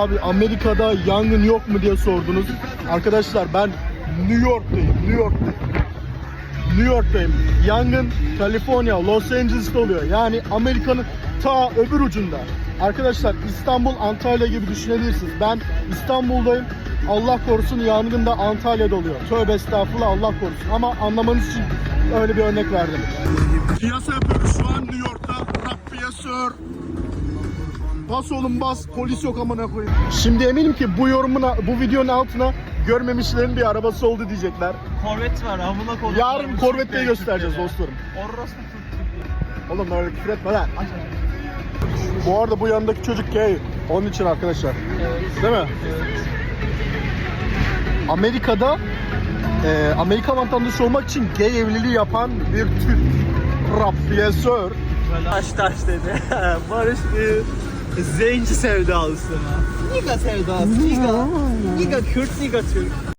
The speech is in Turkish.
abi Amerika'da yangın yok mu diye sordunuz. Arkadaşlar ben New York'tayım. New York'tayım. New York'tayım. Yangın Kaliforniya, Los Angeles'ta oluyor. Yani Amerika'nın ta öbür ucunda. Arkadaşlar İstanbul, Antalya gibi düşünebilirsiniz. Ben İstanbul'dayım. Allah korusun yangın da Antalya'da oluyor. Tövbe estağfurullah Allah korusun. Ama anlamanız için öyle bir örnek verdim. Piyasa yapıyoruz şu an New York'ta. Rap piyasör. Bas oğlum bas. Polis yok amına koyayım. Şimdi eminim ki bu yorumun bu videonun altına görmemişlerin bir arabası oldu diyecekler. Korvet var amına koydum. Yarın Corvette'yi göstereceğiz dostlarım. Orospu Oğlum öyle küfür etme lan. Bu arada bu yanındaki çocuk gay. Onun için arkadaşlar. Değil mi? Amerika'da e, Amerika vatandaşı olmak için gay evliliği yapan bir Türk rapiyesör. Taş taş dedi. Barış bir zenci sevdalısı. Niga sevdalısı. Niga. Niga Kürt, Niga Türk.